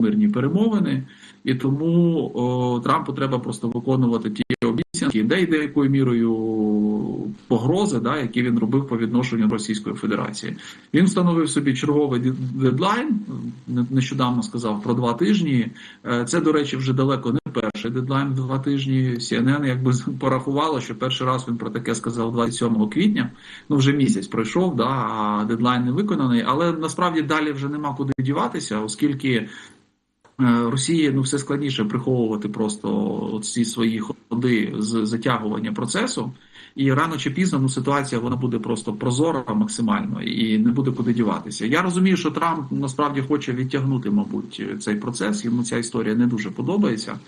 мирні перемовини, і тому о, Трампу треба просто виконувати ті обіцянки, де йде якою мірою погрози, да, які він робив по відношенню до Російської Федерації. Він встановив собі черговий дедлайн. не- Нещодавно сказав про два тижні. Е, Це, до речі, вже далеко не перший дедлайн два тижні. CNN якби порахувало, що перший раз він про таке сказав 27 квітня. Ну вже місяць пройшов, да, а дедлайн не виконаний. Але насправді далі вже нема куди діватися, оскільки Росії ну все складніше приховувати просто ці свої ходи з затягування процесу. І рано чи пізно ну, ситуація вона буде просто прозора максимально і не буде куди діватися. Я розумію, що Трамп насправді хоче відтягнути, мабуть, цей процес. Йому ця історія не дуже подобається.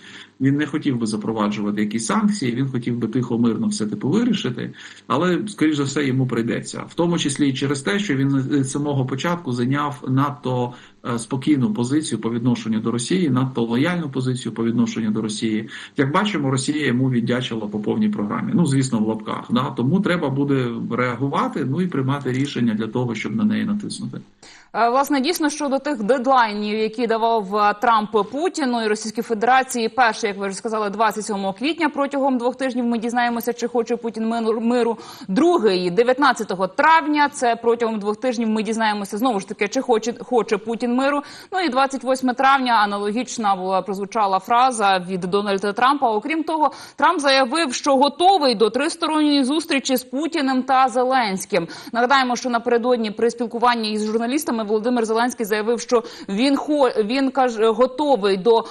Він не хотів би запроваджувати якісь санкції. Він хотів би тихо, мирно все типу вирішити, але скоріш за все йому прийдеться, в тому числі і через те, що він з самого початку зайняв надто е, спокійну позицію по відношенню до Росії, надто лояльну позицію по відношенню до Росії. Як бачимо, Росія йому віддячила по повній програмі. Ну звісно, в лапках. Да? Тому треба буде реагувати, ну і приймати рішення для того, щоб на неї натиснути. Е, Власне, дійсно щодо тих дедлайнів, які давав е, Трамп Путіну і Російській Федерації, перший, як ви вже сказали, 27 квітня протягом двох тижнів ми дізнаємося, чи хоче Путін миру. Другий 19 травня. Це протягом двох тижнів ми дізнаємося знову ж таки, чи хоче хоче Путін миру. Ну і 28 травня аналогічна була прозвучала фраза від Дональда Трампа. Окрім того, Трамп заявив, що готовий до тристоронньої зустрічі з Путіним та Зеленським. Нагадаємо, що напередодні при спілкуванні із журналістами Володимир Зеленський заявив, що він хо він каже готовий до е,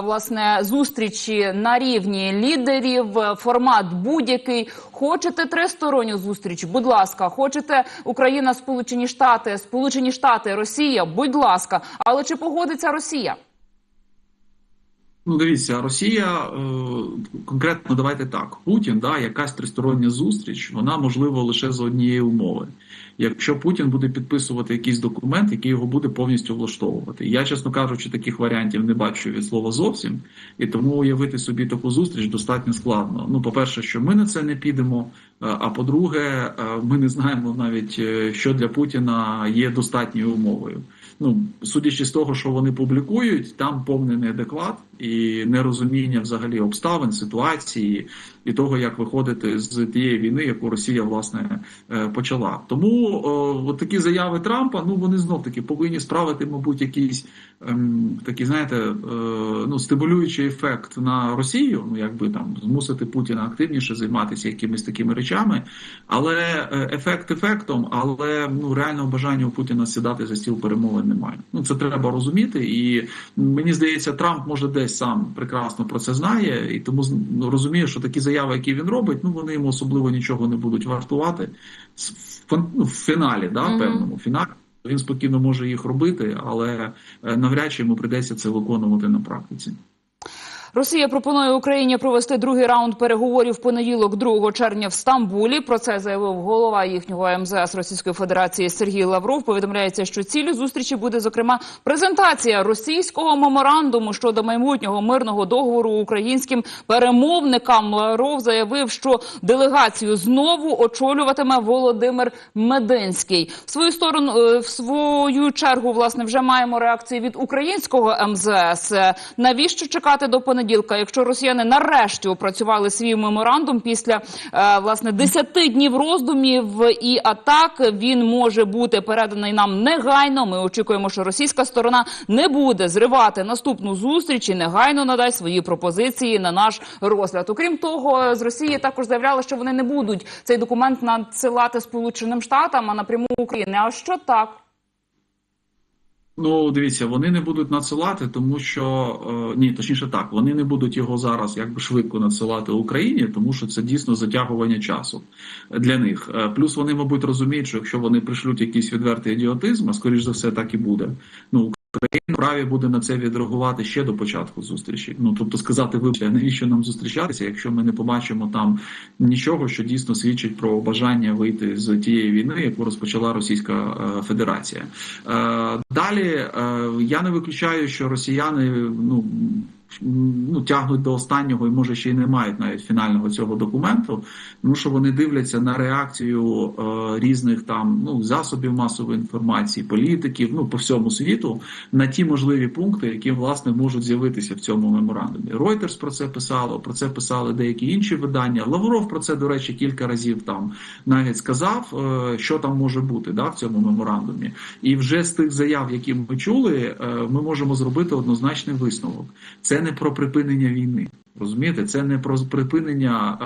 власне зустрічі на рівні лідерів. е, Формат будь-який. Хочете тристоронню зустріч? Будь ласка, хочете Україна, Сполучені Штати, Сполучені Штати, Росія? Будь ласка, але чи погодиться Росія? Ну, дивіться, Росія е, конкретно давайте так. Путін, да, якась тристороння зустріч, вона можлива лише за однієї умови. Якщо Путін буде підписувати якийсь документ, який його буде повністю влаштовувати. Я, чесно кажучи, таких варіантів не бачу від слова зовсім, і тому уявити собі таку зустріч достатньо складно. Ну, по-перше, що ми на це не підемо. е, А по-друге, е, ми не знаємо навіть, що для Путіна є достатньою умовою. Ну, судячи з того, що вони публікують, там повний неадекват і нерозуміння взагалі обставин, ситуації і того, як виходити з тієї війни, яку Росія власне е, почала. Тому о, такі заяви Трампа, ну вони знов таки повинні справити, мабуть, якийсь ем, такий, знаєте, е, ну стимулюючий ефект на Росію, ну якби там змусити Путіна активніше займатися якимись такими речами, але е, ефект ефектом, але ну реального бажання у Путіна сідати за стіл перемовин немає. Ну це треба розуміти, і мені здається, Трамп може десь сам прекрасно про це знає, і тому ну, розуміє, що такі заяви, які він робить, ну вони йому особливо нічого не будуть вартувати в, ну, в фіналі, да, Мгм. певному фіналі. Він спокійно може їх робити, але е, навряд чи йому прийдеться це виконувати на практиці. Росія пропонує Україні провести другий раунд переговорів понеділок, 2 червня в Стамбулі. Про це заявив голова їхнього МЗС Російської Федерації Сергій Лавров. Повідомляється, що ціллю зустрічі буде зокрема презентація російського меморандуму щодо майбутнього мирного договору українським перемовникам. Лавров заявив, що делегацію знову очолюватиме Володимир Мединський. В свою сторону е, в свою чергу власне вже маємо реакцію від українського МЗС. Е, Навіщо чекати до понеділка, якщо росіяни нарешті опрацювали свій меморандум після е, власне 10 днів роздумів і атак, він може бути переданий нам негайно. Ми очікуємо, що російська сторона не буде зривати наступну зустріч і негайно надасть свої пропозиції на наш розгляд. Окрім того, з Росії також заявляли, що вони не будуть цей документ надсилати Сполученим Штатам, а напряму України. А що так? Ну, дивіться, вони не будуть надсилати, тому що е, ні, точніше так, вони не будуть його зараз якби швидко надсилати Україні, тому що це дійсно затягування часу для них. Е, Плюс вони, мабуть, розуміють, що якщо вони пришлють якийсь відвертий ідіотизм, а скоріш за все так і буде. Ну Україна праві буде на це відреагувати ще до початку зустрічі. Ну тобто сказати, вибачте, навіщо нам зустрічатися, якщо ми не побачимо там нічого, що дійсно свідчить про бажання вийти з тієї війни, яку розпочала Російська е, Федерація. Е, Далі е, я не виключаю, що росіяни ну. Ну, тягнуть до останнього і може ще й не мають навіть фінального цього документу, тому що вони дивляться на реакцію е, різних там ну засобів масової інформації, політиків, ну по всьому світу на ті можливі пункти, які власне можуть з'явитися в цьому меморандумі. Reuters про це писало, про це писали деякі інші видання. Лавров про це, до речі, кілька разів там навіть сказав, е, що там може бути да, в цьому меморандумі. І вже з тих заяв, які ми чули, е, ми можемо зробити однозначний висновок. Це не про припинення війни. Розумієте, це не про припинення е,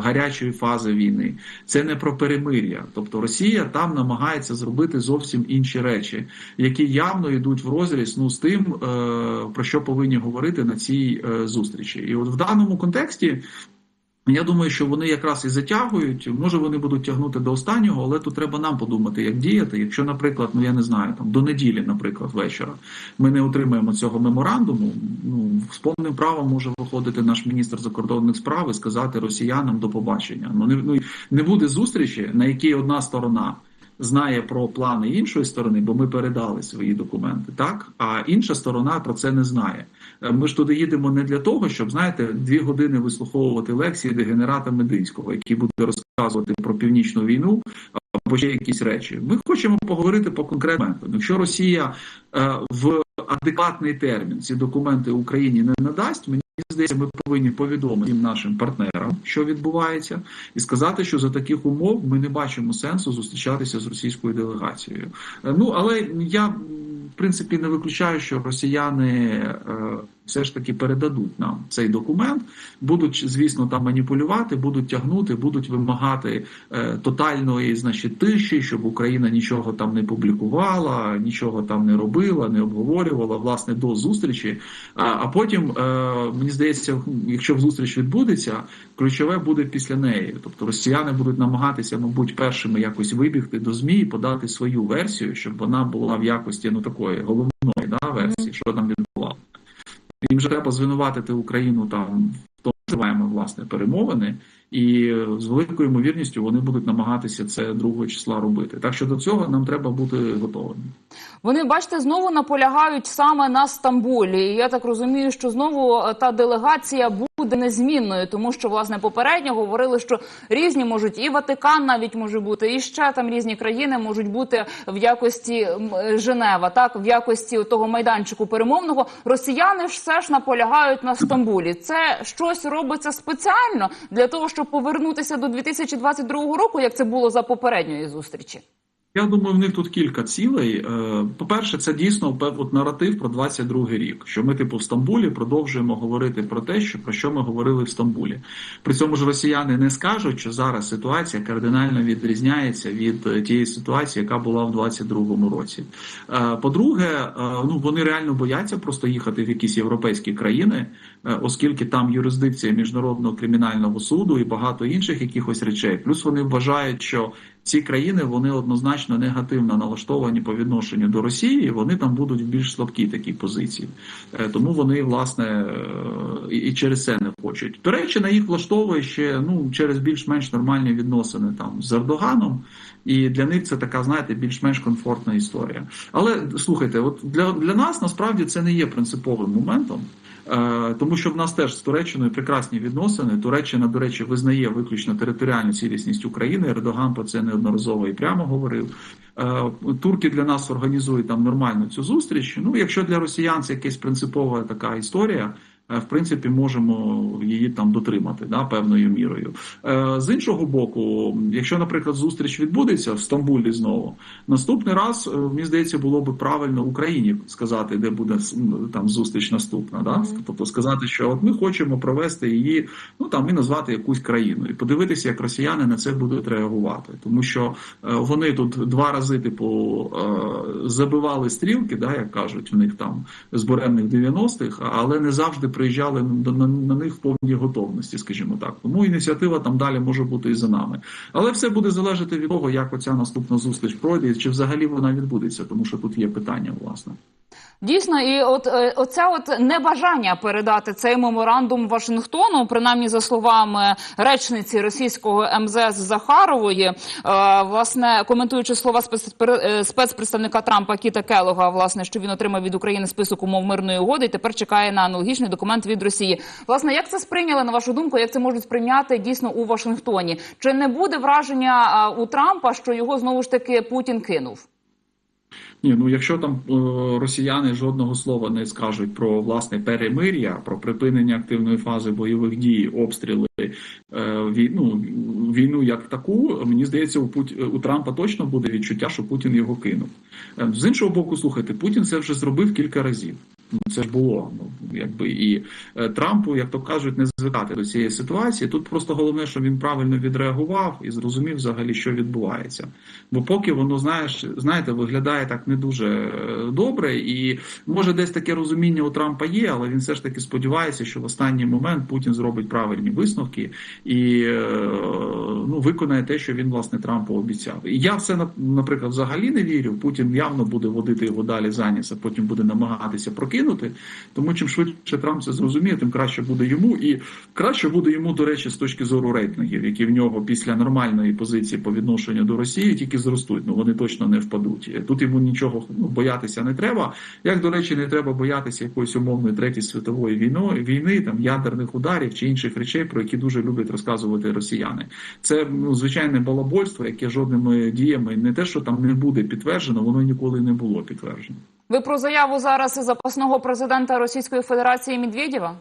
гарячої фази війни, це не про перемир'я. Тобто Росія там намагається зробити зовсім інші речі, які явно йдуть в розріз ну з тим, е, про що повинні говорити на цій е, зустрічі. І от в даному контексті. Я думаю, що вони якраз і затягують. Може, вони будуть тягнути до останнього, але тут треба нам подумати, як діяти. Якщо, наприклад, ну я не знаю, там до неділі, наприклад, вечора, ми не отримаємо цього меморандуму. Ну з повним правом може виходити наш міністр закордонних справ і сказати росіянам до побачення. Ну не ну не буде зустрічі, на якій одна сторона. Знає про плани іншої сторони, бо ми передали свої документи, так а інша сторона про це не знає. Ми ж туди їдемо не для того, щоб знаєте, дві години вислуховувати лекції дегенерата Мединського, який буде розказувати про північну війну або ще якісь речі. Ми хочемо поговорити по конкретному. Якщо Росія е, в адекватний термін ці документи Україні не надасть, мені здається, ми повинні повідомити нашим партнерам, що відбувається, і сказати, що за таких умов ми не бачимо сенсу зустрічатися з російською делегацією. Е, Ну але я в принципі не виключаю, що росіяни. Все ж таки передадуть нам цей документ, будуть, звісно, там маніпулювати, будуть тягнути, будуть вимагати е, тотальної, значить, тиші, щоб Україна нічого там не публікувала, нічого там не робила, не обговорювала, власне, до зустрічі. А, а потім, е, мені здається, якщо зустріч відбудеться, ключове буде після неї. Тобто росіяни будуть намагатися, мабуть, першими якось вибігти до ЗМІ і подати свою версію, щоб вона була в якості ну такої головної да, версії, що там. Їм вже треба звинуватити Україну там в тому, що маємо власне перемовини, і з великою ймовірністю вони будуть намагатися це 2 числа робити. Так що до цього нам треба бути готовими. Вони бачите, знову наполягають саме на Стамбулі. Я так розумію, що знову та делегація буде незмінною, тому що власне попередньо говорили, що різні можуть і Ватикан навіть може бути, і ще там різні країни можуть бути в якості Женева, так в якості того майданчику перемовного. Росіяни ж все ж наполягають на Стамбулі. Це щось робиться спеціально для того, щоб повернутися до 2022 року, як це було за попередньої зустрічі. Я думаю, в них тут кілька цілей. По-перше, це дійсно от наратив про 22-й рік. Що ми, типу, в Стамбулі продовжуємо говорити про те, що про що ми говорили в Стамбулі. При цьому ж росіяни не скажуть, що зараз ситуація кардинально відрізняється від тієї ситуації, яка була в 22-му році. По-друге, ну вони реально бояться просто їхати в якісь європейські країни, оскільки там юрисдикція міжнародного кримінального суду і багато інших якихось речей. Плюс вони вважають, що ці країни вони однозначно негативно налаштовані по відношенню до Росії. Вони там будуть в більш слабкій такій позиції, тому вони власне і через це не хочуть. Туреччина їх влаштовує ще ну через більш-менш нормальні відносини там з Ердоганом, і для них це така, знаєте, більш-менш комфортна історія. Але слухайте, от для, для нас насправді це не є принциповим моментом. Тому що в нас теж з Туреччиною прекрасні відносини. Туреччина, до речі, визнає виключно територіальну цілісність України. Ердоган про це неодноразово і прямо говорив. Турки для нас організують там нормальну цю зустріч. Ну, якщо для росіян це якась принципова така історія. В принципі, можемо її там дотримати да, певною мірою. З іншого боку, якщо, наприклад, зустріч відбудеться в Стамбулі знову, наступний раз мені здається, було би правильно Україні сказати, де буде там зустріч наступна. Да? Тобто сказати, що от ми хочемо провести її, ну там і назвати якусь країну, і подивитися, як росіяни на це будуть реагувати, тому що вони тут два рази, типу, забивали стрілки, да, як кажуть, в них там з буремних 90-х, але не завжди приїжджали на, них в повній готовності, скажімо так. Тому ініціатива там далі може бути і за нами. Але все буде залежати від того, як оця наступна зустріч пройде, чи взагалі вона відбудеться, тому що тут є питання, власне. Дійсно, і от е, оце от небажання передати цей меморандум Вашингтону, принаймні за словами речниці російського МЗС Захарової, е, власне коментуючи слова е, спецпредставника Трампа Кіта Келога, власне, що він отримав від України список умов мирної угоди, і тепер чекає на аналогічний документ від Росії. Власне, як це сприйняли на вашу думку? Як це можуть сприйняти дійсно у Вашингтоні? Чи не буде враження у Трампа, що його знову ж таки Путін кинув? Ні, ну якщо там е, росіяни жодного слова не скажуть про власне перемир'я, про припинення активної фази бойових дій, обстріли е, вій- ну, війну як таку, мені здається, у Пут... у Трампа точно буде відчуття, що Путін його кинув. Е, З іншого боку, слухайте, Путін це вже зробив кілька разів. Ну, це ж було. Ну якби і Трампу, як то кажуть, не звикати до цієї ситуації. Тут просто головне, що він правильно відреагував і зрозумів взагалі, що відбувається. Бо поки воно знаєш, знаєте, виглядає так не дуже е, добре, і може десь таке розуміння у Трампа є, але він все ж таки сподівається, що в останній момент Путін зробить правильні висновки і е, ну виконає те, що він власне Трампу обіцяв. І я в це на- наприклад взагалі не вірю. Путін явно буде водити його далі за ніс, а потім буде намагатися прокинути. Тому чим швидше Трамп це зрозуміє, тим краще буде йому, і краще буде йому, до речі, з точки зору рейтингів, які в нього після нормальної позиції по відношенню до Росії тільки зростуть. Ну вони точно не впадуть. Тут йому нічого ну, боятися не треба. Як до речі, не треба боятися якоїсь умовної третьої світової війни, війни, там ядерних ударів чи інших речей, про які дуже люблять розказувати росіяни. Це ну звичайне балабольство, яке жодними діями не те, що там не буде підтверджено, воно ніколи не було підтверджено. Ви про заяву зараз запасного президента Російської Федерації Медведєва?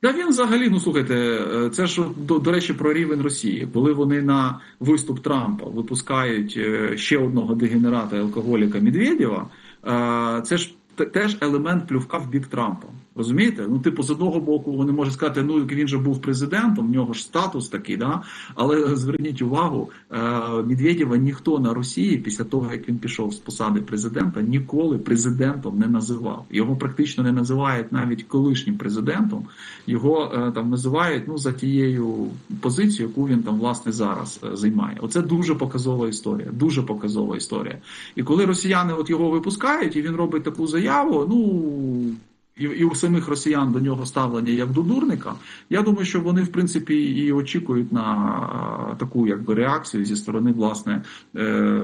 Та він взагалі, ну слухайте, е, це ж до, до речі про рівень Росії, коли вони на виступ Трампа випускають е, ще одного дегенерата алкоголіка Медведєва, е, це ж те- теж елемент плювка в бік Трампа. Розумієте? Ну, типу, з одного боку, вони можуть сказати, ну він же був президентом, в нього ж статус такий, да. Але зверніть увагу, е, Медведєва ніхто на Росії після того, як він пішов з посади президента, ніколи президентом не називав. Його практично не називають навіть колишнім президентом. Його е, там називають ну за тією позицією, яку він там власне зараз е, займає. Оце дуже показова історія. Дуже показова історія. І коли росіяни от його випускають, і він робить таку заяву, ну. І, і у самих росіян до нього ставлення як до дурника. Я думаю, що вони в принципі і очікують на е, таку якби реакцію зі сторони власне е,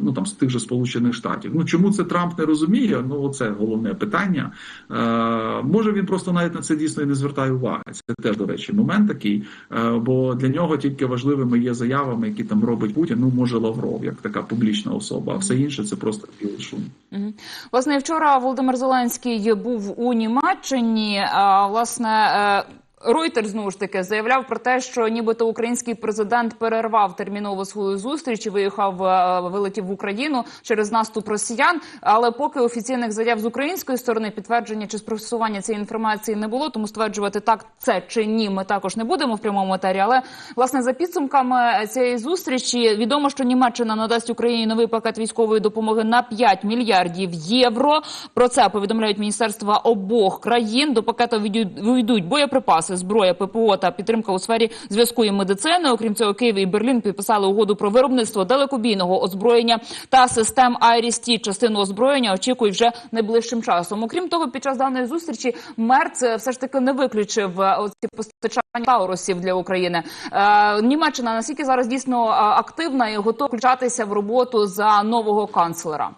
ну там з тих же сполучених штатів. Ну чому це Трамп не розуміє? Ну це головне питання. Е, може він просто навіть на це дійсно і не звертає уваги. Це теж до речі, момент такий. Е, бо для нього тільки важливими є заявами, які там робить Путін. Ну може Лавров, як така публічна особа, а все інше це просто білий шум. Мгм. Власне, вчора Володимир Зеленський був у Німеччині. Власне. Е, Ройтер знову ж таки заявляв про те, що нібито український президент перервав терміново свою зустріч і виїхав, е, вилетів в Україну через наступ росіян. Але поки офіційних заяв з української сторони підтвердження чи спростування цієї інформації не було, тому стверджувати так це чи ні, ми також не будемо в прямому етері. Але власне за підсумками цієї зустрічі відомо, що Німеччина надасть Україні новий пакет військової допомоги на 5 мільярдів євро. Про це повідомляють міністерства обох країн. До пакету війдуть боєприпаси, зброя, ППО та підтримка у сфері зв'язку і медицини. Окрім цього, Київ і Берлін підписали угоду про виробництво далекобійного озброєння та систем Айрісті. Частину озброєння очікують вже найближчим часом. Окрім того, під час даної зустрічі Мерц е, все ж таки не виключив е, оці постачання таурусів для України. Е, Німеччина наскільки зараз дійсно е, активна і готова включатися в роботу за нового канцлера.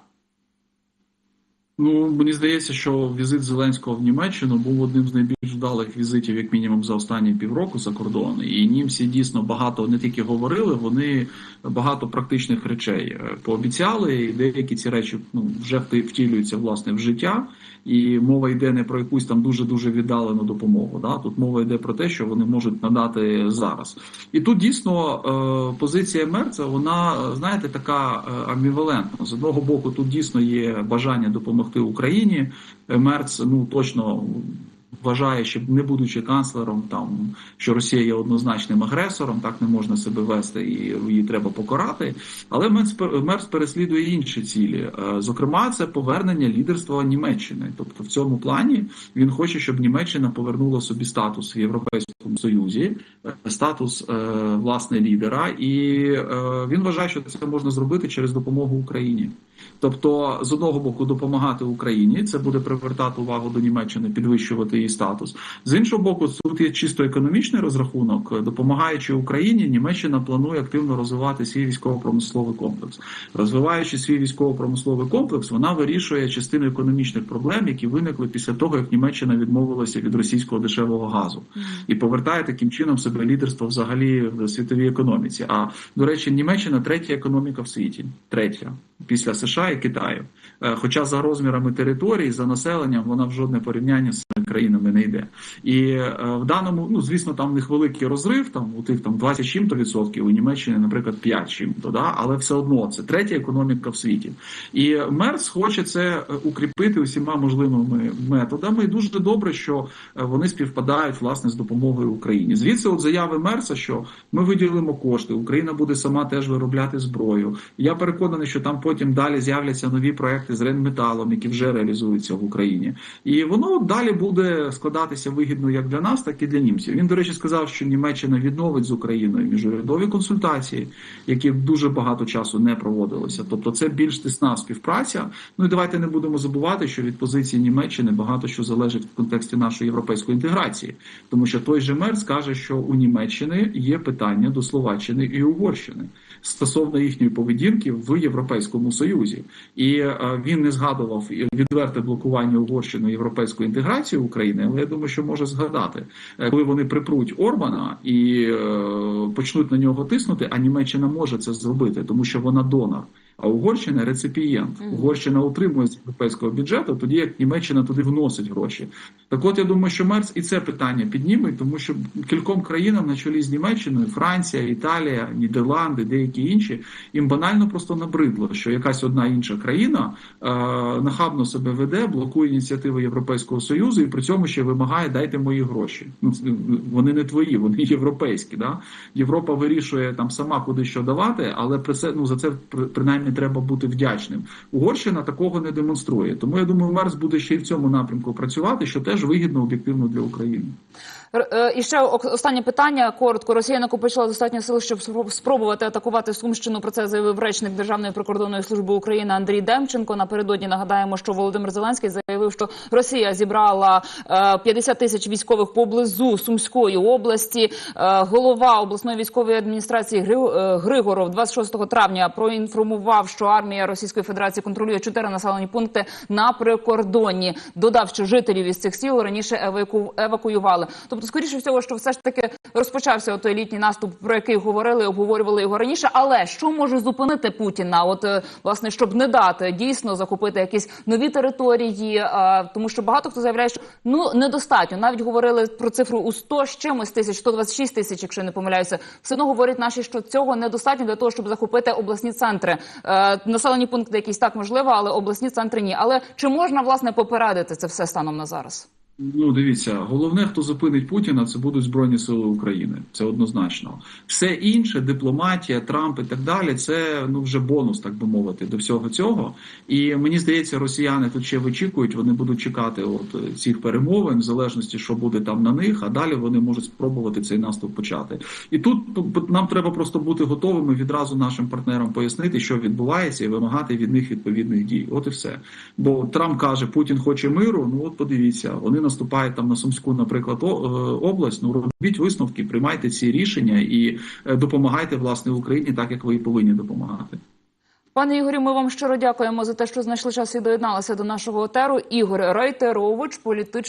Ну мені здається, що візит Зеленського в Німеччину був одним з найбільш вдалих візитів, як мінімум, за останні півроку за кордон. І німці дійсно багато не тільки говорили, вони багато практичних речей е, пообіцяли. І деякі ці речі ну вже втілюються власне в життя. І мова йде не про якусь там дуже дуже віддалену допомогу. Да? Тут мова йде про те, що вони можуть надати зараз. І тут дійсно е, позиція Мерца, вона е, знаєте, така амівалентна. З одного боку, тут дійсно є бажання допомогти Україні. Е, Мерц ну точно. Вважає, що не будучи канцлером, там що Росія є однозначним агресором, так не можна себе вести і її треба покарати. Але Мерц, переслідує інші цілі. Е, Зокрема, це повернення лідерства Німеччини. Тобто, в цьому плані він хоче, щоб Німеччина повернула собі статус в Європейському Союзі, е, статус е, власне лідера, і він вважає, що це можна зробити через допомогу Україні. Тобто, з одного боку, допомагати Україні, це буде привертати увагу до Німеччини, підвищувати її статус. З іншого боку, тут є чисто економічний розрахунок. Допомагаючи Україні, Німеччина планує активно розвивати свій військово-промисловий комплекс. Розвиваючи свій військово-промисловий комплекс, вона вирішує частину економічних проблем, які виникли після того, як Німеччина відмовилася від російського дешевого газу і повертає таким чином себе лідерство взагалі в світовій економіці. А до речі, Німеччина третя економіка в світі, третя після США і Китаю. Е, Хоча за розмірами території, за населенням, вона в жодне порівняння з країнами не йде. І е, в даному, ну звісно, там в них великий розрив, там у тих там 20 чим-то відсотків, у Німеччині, наприклад, 5 чим-то, да? але все одно це третя економіка в світі. І Мерц хоче це е, укріпити усіма можливими методами. І дуже добре, що вони співпадають власне з допомогою Україні. Звідси, от заяви Мерца, що ми виділимо кошти, Україна буде сама теж виробляти зброю. Я переконаний, що там потім далі з'являться нові проекти з Ренметалом, які вже реалізуються в Україні, і воно далі буде складатися вигідно як для нас, так і для німців. Він, до речі, сказав, що Німеччина відновить з Україною міжурядові консультації, які дуже багато часу не проводилися. Тобто, це більш тисна співпраця. Ну і давайте не будемо забувати, що від позиції Німеччини багато що залежить в контексті нашої європейської інтеграції, тому що той же мер скаже, що у Німеччини є питання до Словаччини і Угорщини стосовно їхньої поведінки в Європейському Союзі, і е, він не згадував відверте блокування Угорщини європейської інтеграції України, але я думаю, що може згадати, Е, коли вони припруть Орбана і е, почнуть на нього тиснути, а Німеччина може це зробити, тому що вона донор. А Угорщина реципієнт. Угорщина отримує з європейського бюджету, тоді як Німеччина туди вносить гроші. Так от я думаю, що Мерц і це питання підніме, тому що кільком країнам на чолі з Німеччиною, Франція, Італія, Нідерланди, деякі інші, їм банально просто набридло, що якась одна інша країна е, нахабно себе веде, блокує ініціативи Європейського союзу і при цьому ще вимагає дайте мої гроші. Ну вони не твої, вони європейські. Да? Європа вирішує там сама куди що давати, але при це ну за це при- принаймні треба бути вдячним. Угорщина такого не демонструє. Тому я думаю, Мерс буде ще й в цьому напрямку працювати, що теж вигідно об'єктивно для України. Е, І ще останнє питання. Коротко, Росія накопичила достатньо сил, щоб спро- спробувати атакувати Сумщину. Про це заявив речник Державної прикордонної служби України Андрій Демченко. Напередодні нагадаємо, що Володимир Зеленський заявив, що Росія зібрала е, 50 тисяч військових поблизу Сумської області. Е, Голова обласної військової адміністрації Гри- е, Григоров 26 травня проінформував, що армія Російської Федерації контролює чотири населені пункти на прикордонні. Додав, що жителів із цих сіл раніше еваку... евакуювали. Тобто, скоріше всього, що все ж таки розпочався той літній наступ, про який говорили, обговорювали його раніше. Але що може зупинити Путіна? От е, власне, щоб не дати дійсно захопити якісь нові території, е, тому що багато хто заявляє, що ну недостатньо. Навіть говорили про цифру у 100 з чимось тисяч, 126 тисяч, якщо не помиляюся. Все одно говорять наші, що цього недостатньо для того, щоб захопити обласні центри. Е, населені пункти якісь так можливо, але обласні центри ні. Але чи можна власне попередити це все станом на зараз? Ну, дивіться, головне, хто зупинить Путіна, це будуть Збройні Сили України. Це однозначно. Все інше, дипломатія, Трамп і так далі, це ну вже бонус, так би мовити, до всього цього. І мені здається, росіяни тут ще вичікують, вони будуть чекати от цих перемовин, в залежності, що буде там на них, а далі вони можуть спробувати цей наступ почати. І тут ну, нам треба просто бути готовими відразу нашим партнерам пояснити, що відбувається, і вимагати від них відповідних дій. От і все. Бо Трамп каже, Путін хоче миру. Ну от подивіться, вони наступають там на Сумську, наприклад, е, область. Ну робіть висновки, приймайте ці рішення і е, допомагайте власне Україні, так як ви і повинні допомагати. Пане Ігорі, ми вам щиро дякуємо за те, що знайшли час і доєдналися до нашого етеру. Ігор Рейтерович, політичний.